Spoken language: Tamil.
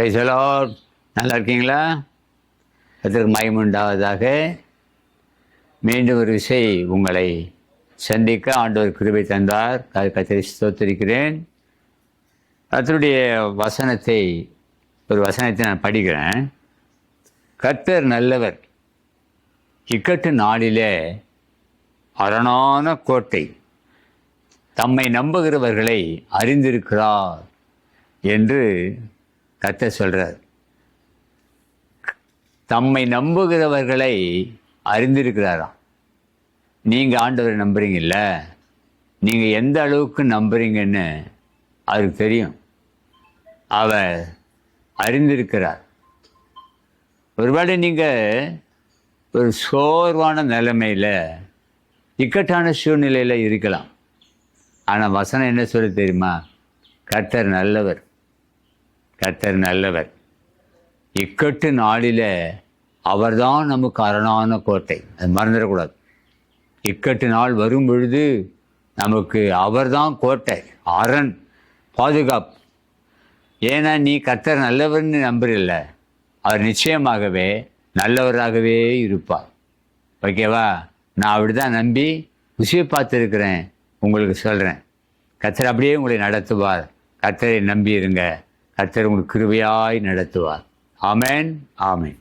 பேசலோர். நல்லா இருக்கீங்களா அதற்கு மயமுண்டாவதாக மீண்டும் ஒரு விசை உங்களை சந்திக்க ஆண்டவர் கிருபை தந்தார். கத்திரி ஸ்தோத்திருக்கிறேன். கர்த்தருடைய வசனத்தை ஒரு வசனத்தை நான் படிக்கிறேன். கர்த்தர் நல்லவர். இக்கட்டு நாளிலே அரணான கோட்டை தம்மை நம்புகிறவர்களை அறிந்திருக்கிறார் என்று கர்த்தர் சொல்கிறார் தம்மை நம்புகிறவர்களை அறிந்திருக்கிறாராம். நீங்கள் ஆண்டவரை நம்புறீங்கல்ல? நீங்கள் எந்த அளவுக்கு நம்புறீங்கன்னு அவருக்கு தெரியும். அவர் அறிந்திருக்கிறார். ஒருவேளை நீங்கள் ஒரு சோர்வான நிலைமையில் இக்கட்டான சூழ்நிலையில் இருக்கலாம். ஆனால் வசனம் என்ன சொல்ல தெரியுமா? கர்த்தர் நல்லவர். கர்த்தர் நல்லவர். இக்கட்டு நாளில் அவர்தான் நமக்கு அரணான கோட்டை. அது மறந்துடக்கூடாது. இக்கட்டு நாள் வரும் பொழுது நமக்கு அவர்தான் கோட்டை அரண் பாதுகாப்பு. ஏன்னா நீ கர்த்தர் நல்லவர்னு நம்புறில்ல. அவர் நிச்சயமாகவே நல்லவராகவே இருப்பார். ஓகேவா? நான் அப்படி தான் நம்பி உசியை பார்த்துருக்குறேன். உங்களுக்கு சொல்கிறேன் கர்த்தர் அப்படியே உங்களை நடத்துவார். கர்த்தரை நம்பி இருங்க. கர்த்தர் உங்களுக்கு கிருபையாய் நடத்துவார். ஆமென் ஆமேன்.